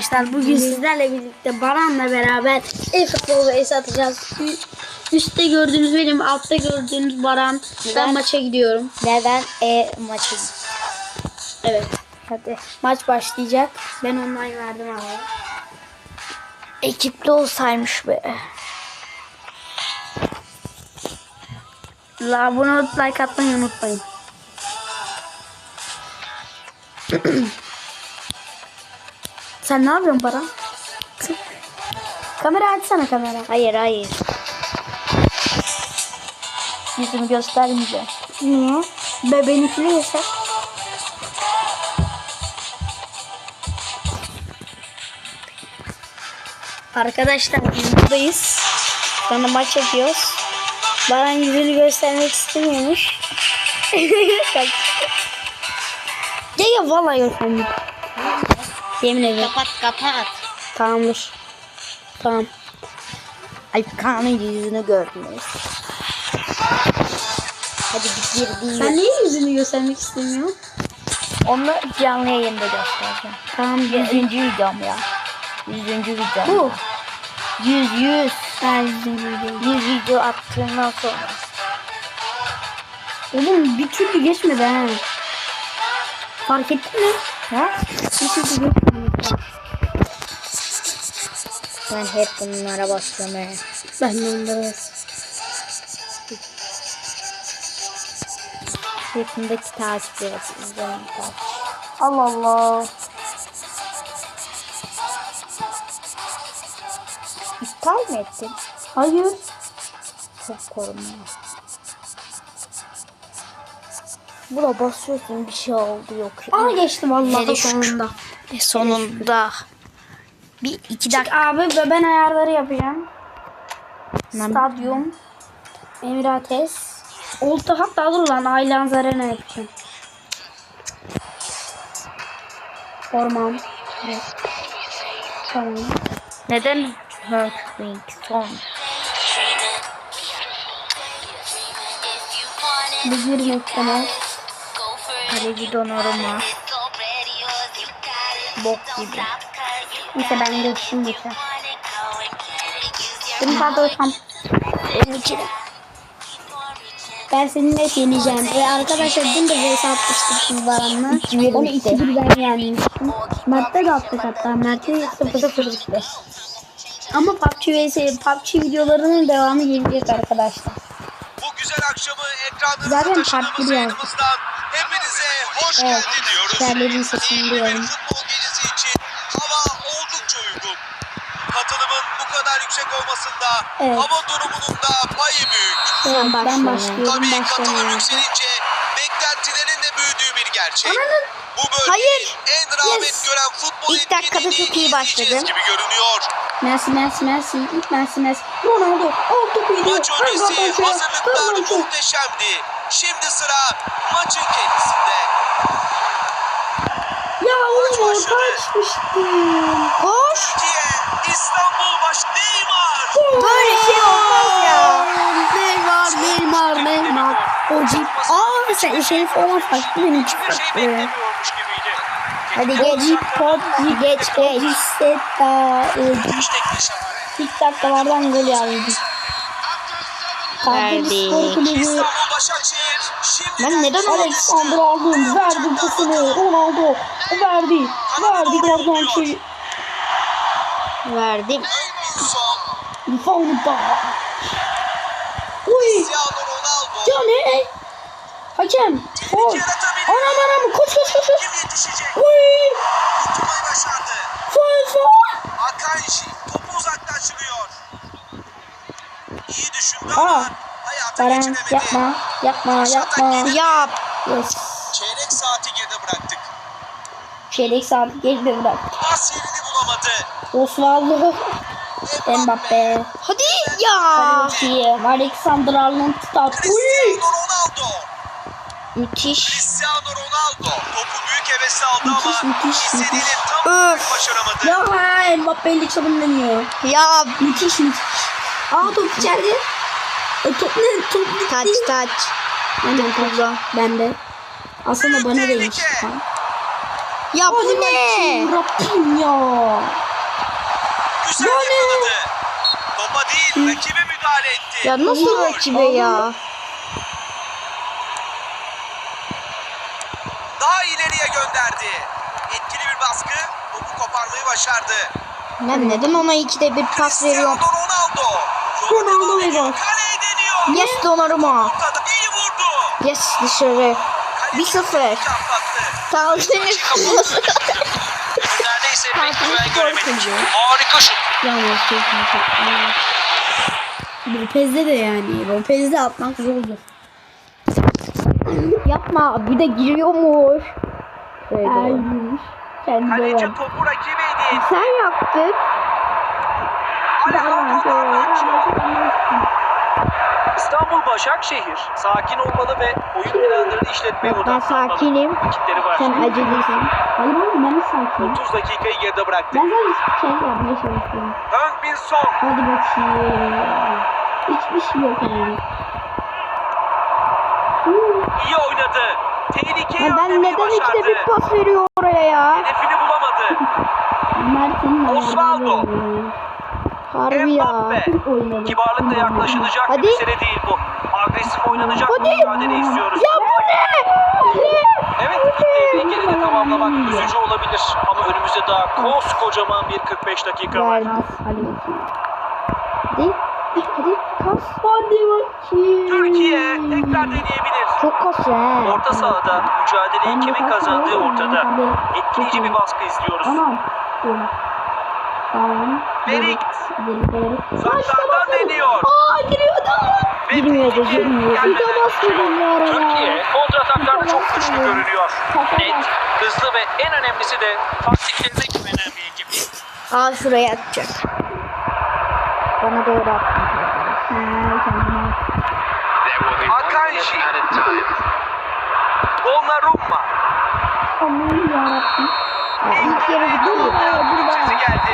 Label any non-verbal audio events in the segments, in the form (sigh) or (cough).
Arkadaşlar bugün sizlerle birlikte Baran'la beraber e-futbolu es atacağız. Üstte gördüğünüz benim, altta gördüğünüz Baran. Ben Ben- maça gidiyorum. Ve ben e maçı. Evet. Hadi. Maç başlayacak. Ben online verdim abi. Ekipli olsaymış be. La olup like atmayı unutmayın. (clears throat) Sen ne yapıyorsun Baran? kamera açsana kamera. Hayır hayır. Yüzümü göstermeyeceğim. Niye? Be benimkini göster. Arkadaşlar buradayız. Sonra maç yapıyoruz. Baran yüzünü göstermek istemiyormuş. (laughs) ya ya valla göstermiyor. Yemin ederim. Kapat kapat. Tamamdır. Tamam. Alp Kaan'ın yüzünü gördünüz. Hadi bir girdiği Sen niye yüzünü göstermek istemiyorsun? Onu canlı yayında göstereceğim. Tamam. Yüzüncü videom ya. Yüzüncü videom. Bu. Yüz yüz. Ben yüzünü Yüz video attığından sonra. Oğlum bir türlü geçmedi ha. Fark ettin mi? Ha? Bir türlü geçmedi. Ben hep bunlara he. Ben de onları Yakındaki izleyin takip. Allah Allah. İptal mi ettin? Hayır. Çok koruma. Buna basıyorsun bir şey oldu yok. Aa geçti vallahi Hele şükür. sonunda. E, sonunda. Bir iki dakika. Abi ve ben ayarları yapacağım. Lan- Stadyum. Emirates. Olta hatta dur lan Aylanz Arena yapacağım. Orman. Evet. Tamam. Neden Hurtwing son? Bu bir muhtemel. Kaleci Donnarumma. Bok gibi. Neyse ben geçtim geçer. Benim. Benimki de. Ben seninle yeneceğim. Ve arkadaşlar dün de vs atmıştık biz Baran'la. Onu bitti. 2 bir ben yenmiştim. Mert'te de attık hatta. Mert'te 0 0 bitti. Ama PUBG vs PUBG videolarının devamı gelecek arkadaşlar. Bu güzel akşamı ekranlarınıza taşıdığımız yayınımızdan hepinize hoş Evet, geldin diyoruz. terlerin sesini duyuyorum. bir futbol gecesi için hava oldukça uygun. Katılımın bu olmasında Evet. hava durumunun da payı büyük. Ben başlıyorum. başlıyorum. Tabii katılım Başlıyorum. yükselince beklentilerin de büyüdüğü bir gerçek. Bu bölgeyi Hayır. en rağbet Yes. gören futbol İlk dakikada çok iyi başladın. gibi görünüyor. Messi Messi Messi. İlk Messi Messi. Ronaldo. Oh topu yedi. Maç öncesi hazırlıklar muhteşemdi. Şimdi sıra maçın kendisinde. Ya oğlum Maç orta başladı. açmıştım. Koş. Türkiye, İstanbul baş Neymar. Böyle şey olmaz ya. Neymar, Neymar, Neymar. O cip. Aa sen Şerif olmaz bak benim için. Şey. Hadi geç. pop, Geç geç. Tekniği şahane. ilk dakikalardan gol Kulübü. Başakşehir. Şimdi Ben neden Alex Alexander aldım. Verdi pasını. Ronaldo. Verdi. Verdi Garnacho. Verdim. Fonda. Uy. Cristiano Ronaldo. Ya ne? Hakem. Gol. Anam anam koş koş koş. koş. Kim yetişecek? Uy. Kurtulmayı başardı. Sol sol. Akanji topu uzaklaştırıyor. İyi düşündü ama hayata Baran geçiremedi. yapma. Yapma yapma. Yap. Yes. Çeyrek saati geride bıraktık. Çeyrek saat geride bırak. Pas yerini bulamadı. Osvaldo. Mbappe. Hadi ya. Kaleci. Alexander Arnold tutar. Uy. Cristiano Ronaldo. Müthiş. Cristiano Ronaldo topu büyük hevesle aldı Müthiş, ama müthiş, istediğini müthiş. tam olarak Öf. başaramadı. Ya ha Mbappe ile çalım deniyor. Ya Müthiş müthiş. Aa top içeride. E, top ne? Top gitti. taç taç. Aynen kullan. Ben de. Aslında bana değmiş. Tehlike. Ya bu ne? Rabbim ya. Güzel yakaladı. Topa değil rakibe müdahale etti. Ya nasıl Gol. rakibe ya? Daha ileriye gönderdi. Etkili bir baskı. Topu koparmayı başardı. Ben neden ona ikide bir pas veriyorum? Ronaldo. Ronaldo deniyor. Yes Donnarumma. Yes dışarı. Kaleci 1-0. kapattı. Tamam senin Neredeyse pek güven göremedik. Harika şut. Yalnız çok Lopez'de de yani. Lopez'de atmak zordur. Yapma bir de giriyormuş. Böyle. Ermiş. Kendi Kaleci olan. topu rakibe. Sen yaptın. Alejandro Garnacho. Başakşehir sakin olmalı ve oyun planlarını işletmeye Ben odaklanmalı. sakinim. Rakipleri var. Sen acelesin. Hayır oğlum ben sakinim. 30 dakikayı geride bıraktı. Ben sadece şey yapmaya çalışıyorum. Heung Bin Son. Hadi bakayım. Hiçbir şey yok yani. iyi oynadı. Tehlikeyi Ya ben neden ikide başardı. bir pas veriyor oraya ya? Hedefini bulamadı. (laughs) Mert'in Osvaldo. Harbi ya. Mbappe. oynadı. Kibarlıkla yaklaşılacak Hadi. bir mesele değil bu. Agresif oynanacak bir Hadi. mücadele istiyoruz. Ya bu ne? Evet ilk devreyi geride tamamlamak üzücü olabilir. Ama önümüzde daha koskocaman bir 45 dakika var. Hadi. Hadi. Hadi kas. Hadi bakayım. Türkiye tekrar deneyebilir. Çok kas ya. Orta sahada mücadeleyi kimin kazandığı ortada. Etkileyici bir baskı izliyoruz. Tamam. Tamam. Delikleri. Uzaklardan deniyor. Aa giriyordu. Girmiyordu, girmiyordu. Bir de basmadım ya araya. Türkiye kontrataklarda çok güçlü görünüyor. Net, hızlı ve en önemlisi de taktiklerine güvenen bir ekip. Aa şuraya atacak. Bana doğru at. Ha, kendine. Akanji. Donnarumma. Aman yarabbim. İlk yarı gidiyor. Sesi geldi.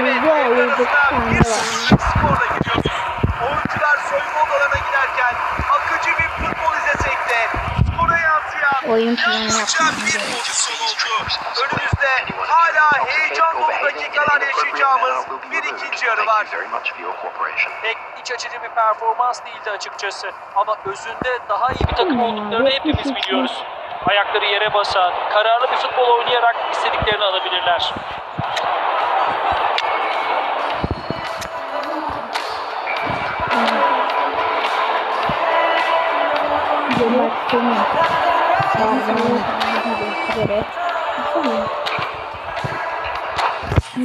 Evet, arasına bir skorla gidiyoruz. Oyuncular soyunma odalarına giderken akıcı bir futbol izlesek de skora yansıyan Oyun planı yalnızca bir pozisyon oldu. Önümüzde hala heyecan dolu dakikalar yaşayacağımız bir ikinci yarı var. Pek iç açıcı bir performans değildi açıkçası. Ama özünde daha iyi bir takım olduklarını hepimiz biliyoruz. Ayakları yere basan, kararlı bir futbol oynayarak istediklerini alabilirler.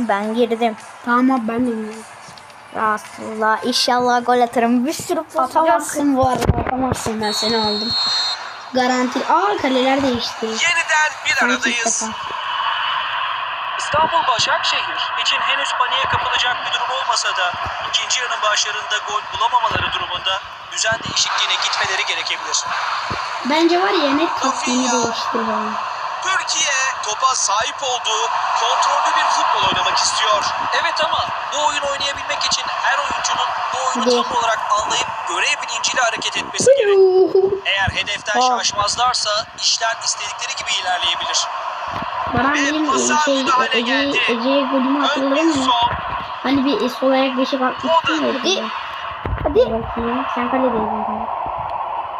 Ben girdim. Tamam abi ben de. Rasulullah inşallah gol atarım. Bir sürü pas. Atamazsın bu arada atamazsın ben seni aldım. Garanti. Aa kaleler değişti. Yeniden bir aradayız. İstanbul Başakşehir için henüz paniğe kapılacak bir durum olmasa da ikinci yarının başlarında gol bulamamaları durumunda düzen değişikliğine gitmeleri gerekebilir. Bence var ya net taktiğini değiştir bana. Türkiye topa sahip olduğu kontrollü bir futbol oynamak istiyor. Evet ama bu oyun oynayabilmek için her oyuncunun bu oyunu tam olarak anlayıp görev bilinciyle hareket etmesi gerek. Eğer hedeften Aa. şaşmazlarsa işler istedikleri gibi ilerleyebilir. Baran Ve benim şey müdahale Ece, geldi. Ece'ye golümü hatırladın mı? Hani bir sol ayak beşik atmıştın ya. Hadi. Hadi. Bakayım. Sen kaledeydin.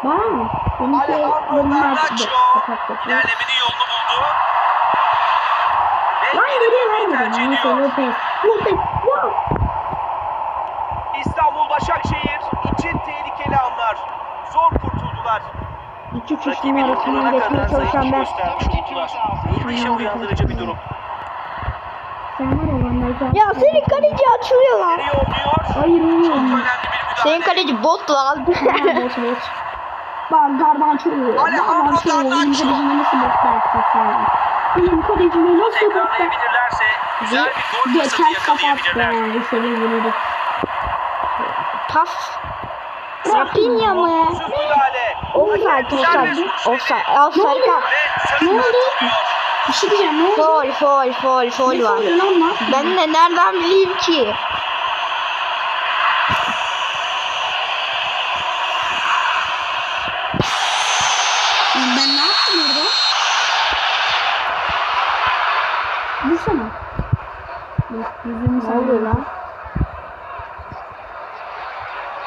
Baran. Benimki Alejandro golümü artık Garnacho kapattı. ilerlemenin yolunu tercih ediyor. İstanbul Başakşehir için tehlikeli anlar. Zor kurtuldular. İki kişinin arasından geçmeye çalışan ben. Endişe uyandırıcı bir durum. Sen var ya senin kaleci açılıyor lan. Hayır müdahale. Senin kaleci bot lan. boş boş. (laughs) Bak Garbanço. Garbanço. Benim kalecime nasıl bok dersin sen? Benim kalecime nasıl? Tekrarlayabilirlerse güzel bir gol fırsatı Geçen kapattı. seni bunu Pas. Rafinha mı? Offside, offside. Offside. Offside kart. Ve sarı Ne oldu? Bir şey diyeceğim. Ne oldu? Fol, fol, fol, fol var. Ben de nereden bileyim ki? Ne oluyor lan?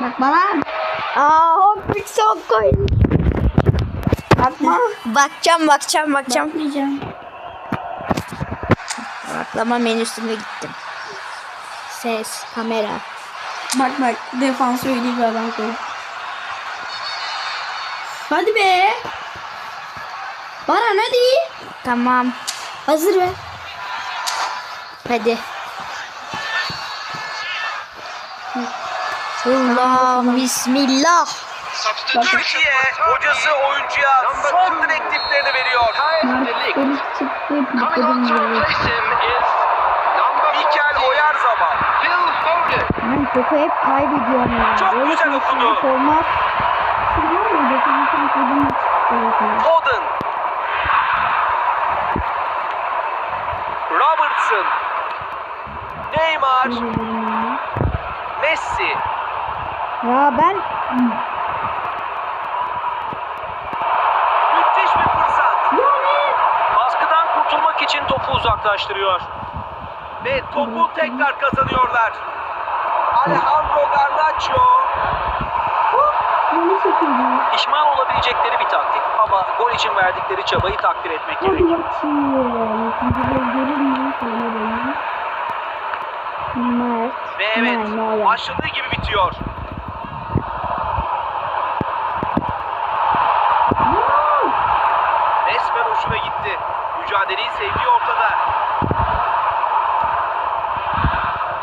Bak bana. Aa hop bir sok koy. Bakma. Bakacağım bakacağım bakacağım. Bakmayacağım. Baklama menüsüne gittim. Ses, kamera. Bak bak defans öyle bir adam koy. Hadi be. Baran hadi. Tamam. Hazır be. Hadi. Allah bismillah. Türkiye hocası oyuncuya son direktiflerini veriyor. Mikel Oyarzabal. Ben topu hep kaybediyorum ya. Çok Böyle güzel okudu. olmaz. Foden. Neymar. Messi. Ya ben Müthiş bir fırsat. Baskıdan kurtulmak için topu uzaklaştırıyor. Ve topu tekrar kazanıyorlar. Alejandro Garnacho. Pişman olabilecekleri bir taktik ama gol için verdikleri çabayı takdir etmek Hadi gerek. bakayım. İkinci gol görür müyüm? Söyleyelim. Mert. Ve evet Neuer. başladığı gibi bitiyor. Resmen hoşuna gitti. Mücadeleyi sevdiği ortada.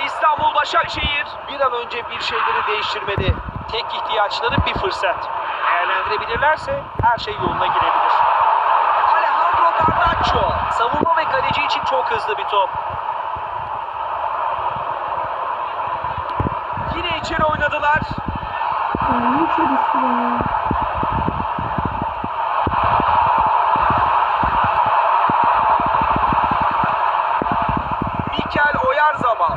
İstanbul Başakşehir bir an önce bir şeyleri değiştirmeli. Tek ihtiyaçları bir fırsat. Değerlendirebilirlerse her şey yoluna girebilir. Alejandro Garnacho. Savunma ve kaleci için çok hızlı bir top. Yine içeri oynadılar. Ne içerisi ya? Mikel Oyarzabal.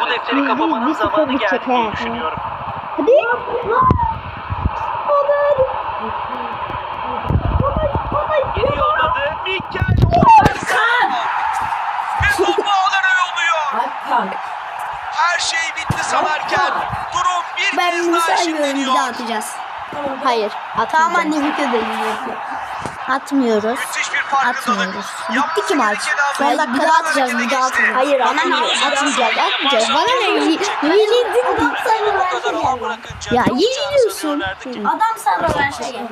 Bu defteri kapamanın zamanı geldi diye düşünüyorum. Hadi. Geri yolladı. Mikel Oyarzabal. Ve topu ağlara yolluyor. Her şey bitti sanarken durum bir Ben kez daha eşitleniyor. atacağız. Hayır. Tamam anne. Atmıyoruz. Müthiş bir farkındalık. Atmıyoruz. Yapması Bitti ki maç. Hayır, bir daha atacağız, bir daha atacağız. Hayır, atmayacağız, atmayacağız, atmayacağız. Bana ne? Yenildin. Adam sana bırakınca Ya yeniliyorsun. Adam sana rövanşa gel.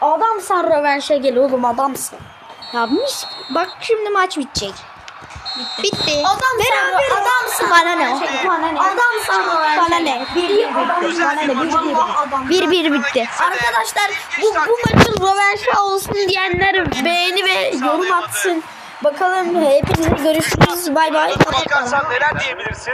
Adamsan rövanşa gel oğlum adamsın. Ya mis. Bak şimdi maç bitecek. Bitti. Adam Beraber. adam sana Bana ne? rövanşa gel. Adam sana Bana ne? Bir bir bitti. Bana ne? Bir bir Bir bir, bitti. Arkadaşlar bu, bu maçın rövanşa olsun diyenler beğeni ve yorum atsın. Bakalım hepinize görüşürüz. Bay bay. Bakarsan neler diyebilirsin?